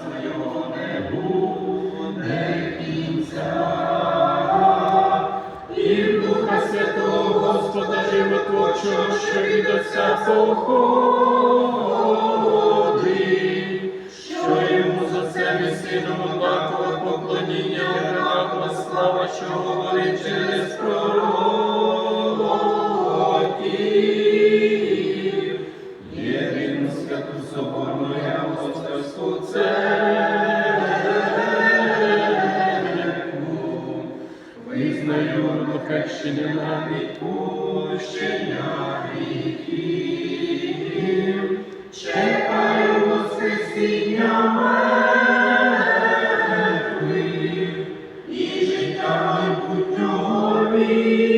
свого не і Духа Святого Господа Животворчого, що від що йому за Отцем сином однакове поклоніння, однакова слава, що говорить через пророк. прощення нам відпущення гріхів. Чекаю воскресіння мертвих і життя майбутнього віку.